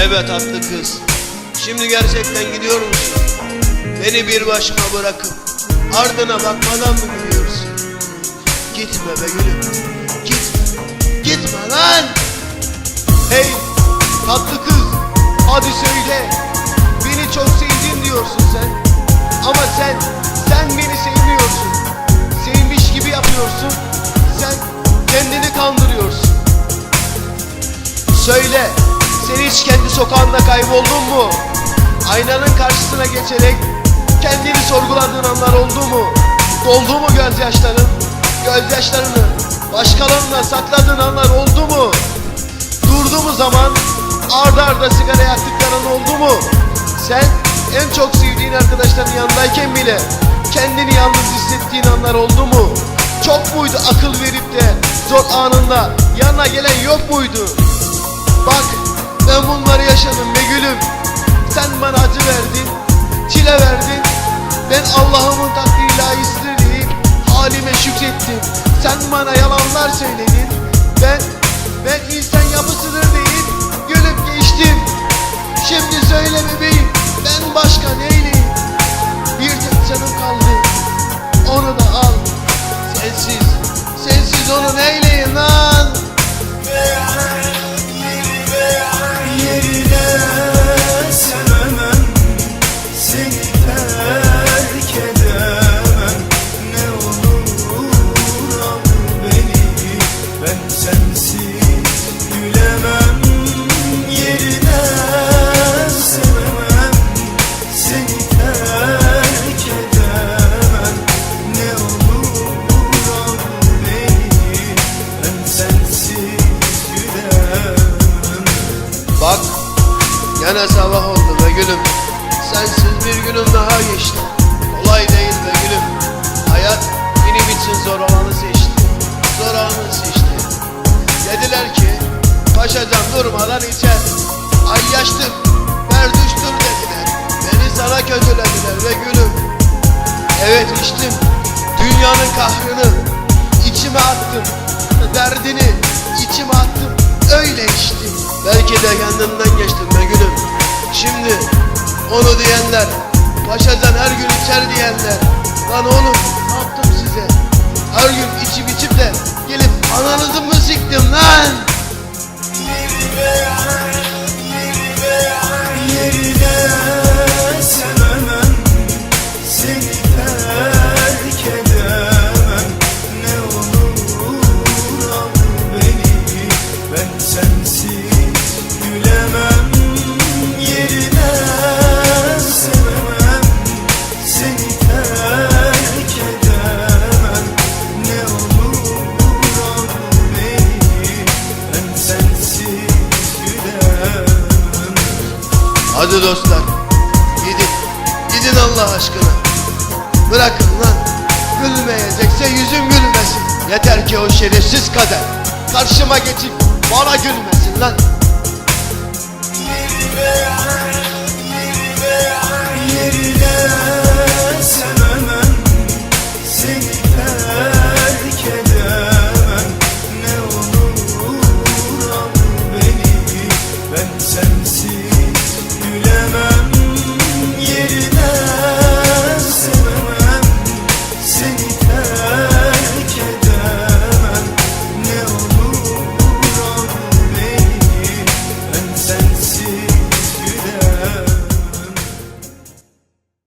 Evet haklı kız. Şimdi gerçekten gidiyor musun? Beni bir başıma bırakıp ardına bakmadan mı gidiyorsun? Gitme be gülüm. Gitme. Gitme lan. Hey tatlı kız. Hadi söyle. Beni çok sevdin diyorsun sen. Ama sen, sen beni sevmiyorsun. Sevmiş gibi yapıyorsun. Sen kendini kandırıyorsun. Söyle, sen hiç kendi sokağında kayboldun mu? Aynanın karşısına geçerek kendini sorguladığın anlar oldu mu? Doldu mu gözyaşların? Gözyaşlarını başkalarına sakladığın anlar oldu mu? Durdu mu zaman? Arda arda sigara yaktıkların oldu mu? Sen en çok sevdiğin arkadaşların yanındayken bile kendini yalnız hissettiğin anlar oldu mu? Çok muydu akıl verip de zor anında yanına gelen yok muydu? Bak bana yalanlar söyledin. Ben Ben insan yapısıdır deyip Gülüp geçtim. Şimdi söyle bebeğim Ben başka neyleyim? Bir tek canım kaldı Onu da al. Sensiz Sensiz onu neyleyim lan gene sabah oldu be gülüm. Sensiz bir günüm daha geçti. Kolay değil be gülüm. Hayat benim için zor olanı seçti. Zor olanı seçti. Dediler ki Paşacan durmadan içer. Ay yaştım ver düştür dediler. Beni sana kötülediler be gülüm. Evet içtim. Dünyanın kahrını içime attım. Derdini içime attım. Öyle içtim Belki de kendimden geçtim be gülüm. Şimdi onu diyenler Paşacan her gün içer diyenler. Lan oğlum ne yaptım size? Her gün içip içip de Gelip ananızı mı siktim lan Hadi dostlar gidin. Gidin Allah aşkına. Bırakın lan. Gülmeyecekse yüzüm gülmesin. Yeter ki o şerefsiz kader. Karşıma geçip bana gülmesin lan.